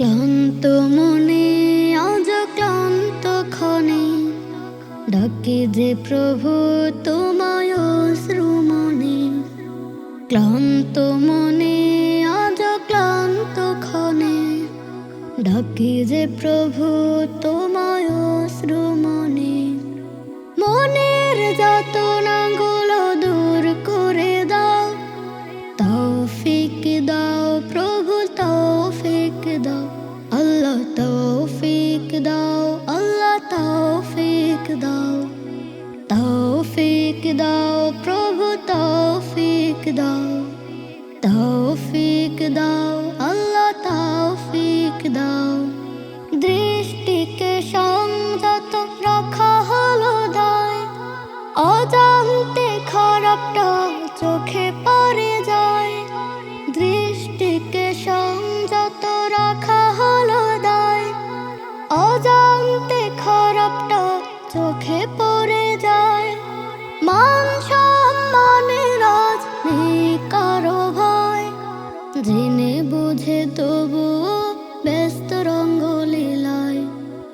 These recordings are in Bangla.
ক্লান্ত মনে আজ ক্লান্ত ক্ষণে ডাকে যে প্রভু তোমায় শ্রুমনে ক্লান্ত মনে আজ ক্লান্ত ক্ষণে ডাকে যে প্রভু তোমায় আল্লাহ তৌফিক দাও, আল্লাহ তৌফিক দাও। তৌফিক দাও, প্রভু তৌফিক দাও। তৌফিক দাও, আল্লাহ তৌফিক দাও। দৃষ্টিকে সংযত রাখা হলো দায়। অজান্তে খারাপটা চোখে পড়ে বুঝে তবুও ব্যস্ত রঙ্গলীলায়।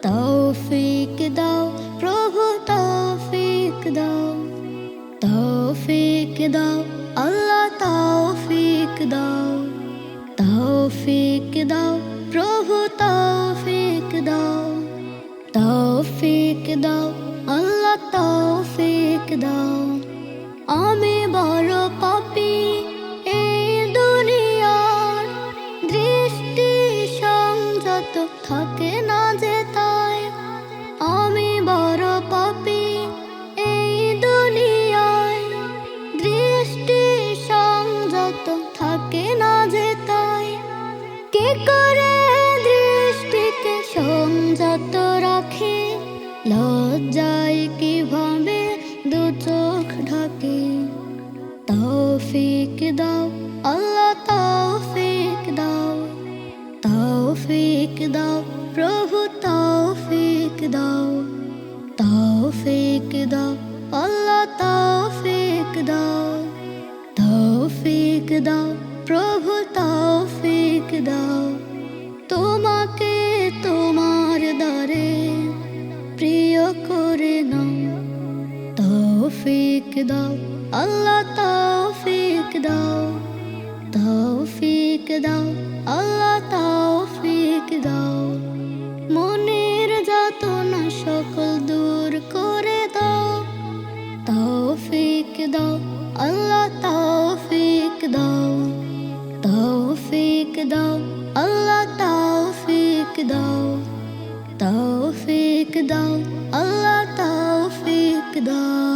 তৌফিক দাও প্রভু, তৌফিক দাও। তৌফিক দাও, আল্লাহ তৌফিক দাও। তৌফিক দাও প্রভু, তৌফিক দাও। তৌফিক দাও, আল্লাহ তৌফিক দাও। সংযত রাখে লজ্জায় কীভাবে দু চোখ ঢাকে। তৌফিক দাও, আল্লাহ তৌফিক দাও। তৌফিক দাও, প্রভু তৌফিক দাও। তৌফিক দাও, আল্লাহ তৌফিক দাও। তৌফিক দাও, প্রভু তৌফিক দাও। দাও, আল্লাহ তৌফিক দাও তৌফিক দাও, আল্লাহ তৌফিক দাও। মনের যাতনা সকল দূর করে দাও তৌফিক দাও, আল্লাহ তৌফিক দাও তৌফিক দাও, আল্লাহ তৌফিক দাও তৌফিক দাও, আল্লাহ তৌফিক দাও।